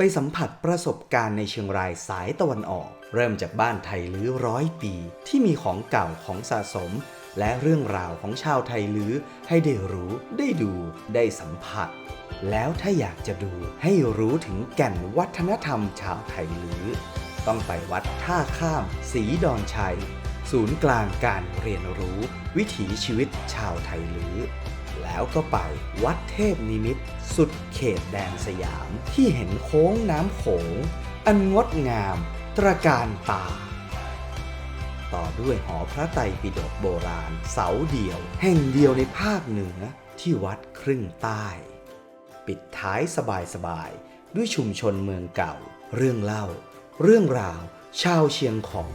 ไปสัมผัสประสบการณ์ในเชียงรายสายตะวันออก เริ่มจากบ้านไทยลื้อร้อยปี ที่มีของเก่าของสะสม และเรื่องราวของชาวไทยลื้อให้ได้รู้ได้ดูได้สัมผัส แล้วถ้าอยากจะดูให้รู้ถึงแก่นวัฒนธรรมชาวไทยลื้อต้องไปวัดท่าข้ามสีดอนชัย ศูนย์กลางการเรียนรู้ วิถีชีวิตชาวไทยลื้อ แล้วก็ไปวัดเทพนิมิตสุดเขตแดนสยามที่เห็นโค้งน้ำโขง อันงดงามตระการตา ต่อด้วยหอพระไตรปิฎกโบราณ เสาเดียว แห่งเดียวในภาคเหนือที่วัดครึ่งใต้ ปิดท้ายสบายๆด้วยชุมชนเมืองเก่า เรื่องเล่า เรื่องราว ชาวเชียงของ